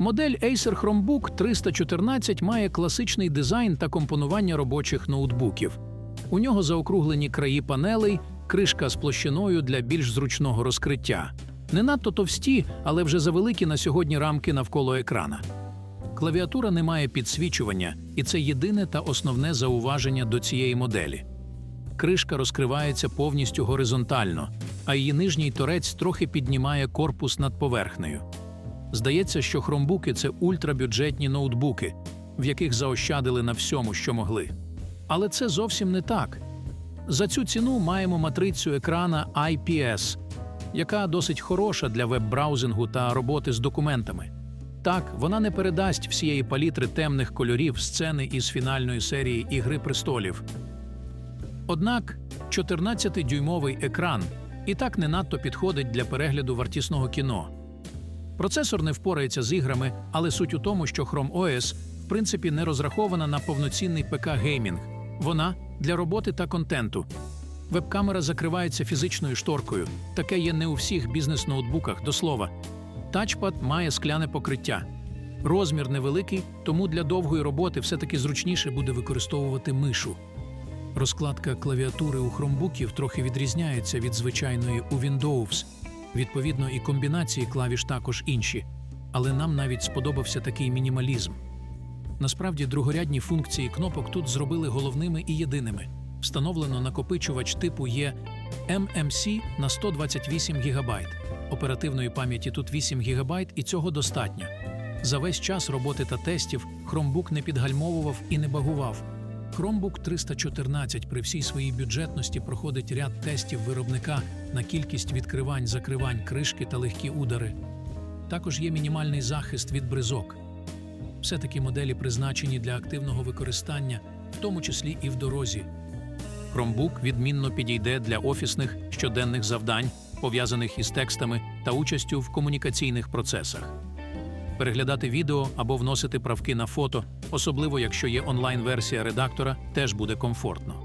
Модель Acer Chromebook 314 має класичний дизайн та компонування робочих ноутбуків. У нього заокруглені краї панелей, кришка з площиною для більш зручного розкриття. Не надто товсті, але вже завеликі на сьогодні рамки навколо екрана. Клавіатура не має підсвічування, і це єдине та основне зауваження до цієї моделі. Кришка розкривається повністю горизонтально, а її нижній торець трохи піднімає корпус над поверхнею. Здається, що хромбуки це ультрабюджетні ноутбуки, в яких заощадили на всьому, що могли. Але це зовсім не так. За цю ціну маємо матрицю екрана IPS, яка досить хороша для веб-браузингу та роботи з документами. Так, вона не передасть всієї палітри темних кольорів сцени із фінальної серії Ігри престолів. Однак 14-дюймовий екран і так не надто підходить для перегляду вартісного кіно. Процесор не впорається з іграми, але суть у тому, що Chrome OS в принципі не розрахована на повноцінний ПК геймінг. Вона для роботи та контенту. Веб-камера закривається фізичною шторкою. Таке є не у всіх бізнес-ноутбуках, до слова. Тачпад має скляне покриття. Розмір невеликий, тому для довгої роботи все-таки зручніше буде використовувати мишу. Розкладка клавіатури у хромбуків трохи відрізняється від звичайної у Windows. Відповідно, і комбінації клавіш також інші, але нам навіть сподобався такий мінімалізм. Насправді, другорядні функції кнопок тут зробили головними і єдиними. Встановлено накопичувач типу Є MMC на 128 ГБ. Оперативної пам'яті тут 8 ГБ і цього достатньо. За весь час роботи та тестів Chromebook не підгальмовував і не багував. Chromebook 314 при всій своїй бюджетності проходить ряд тестів виробника на кількість відкривань, закривань, кришки та легкі удари. Також є мінімальний захист від бризок. Все-таки моделі призначені для активного використання, в тому числі і в дорозі. Chromebook відмінно підійде для офісних щоденних завдань, пов'язаних із текстами та участю в комунікаційних процесах. Переглядати відео або вносити правки на фото, особливо якщо є онлайн-версія редактора, теж буде комфортно.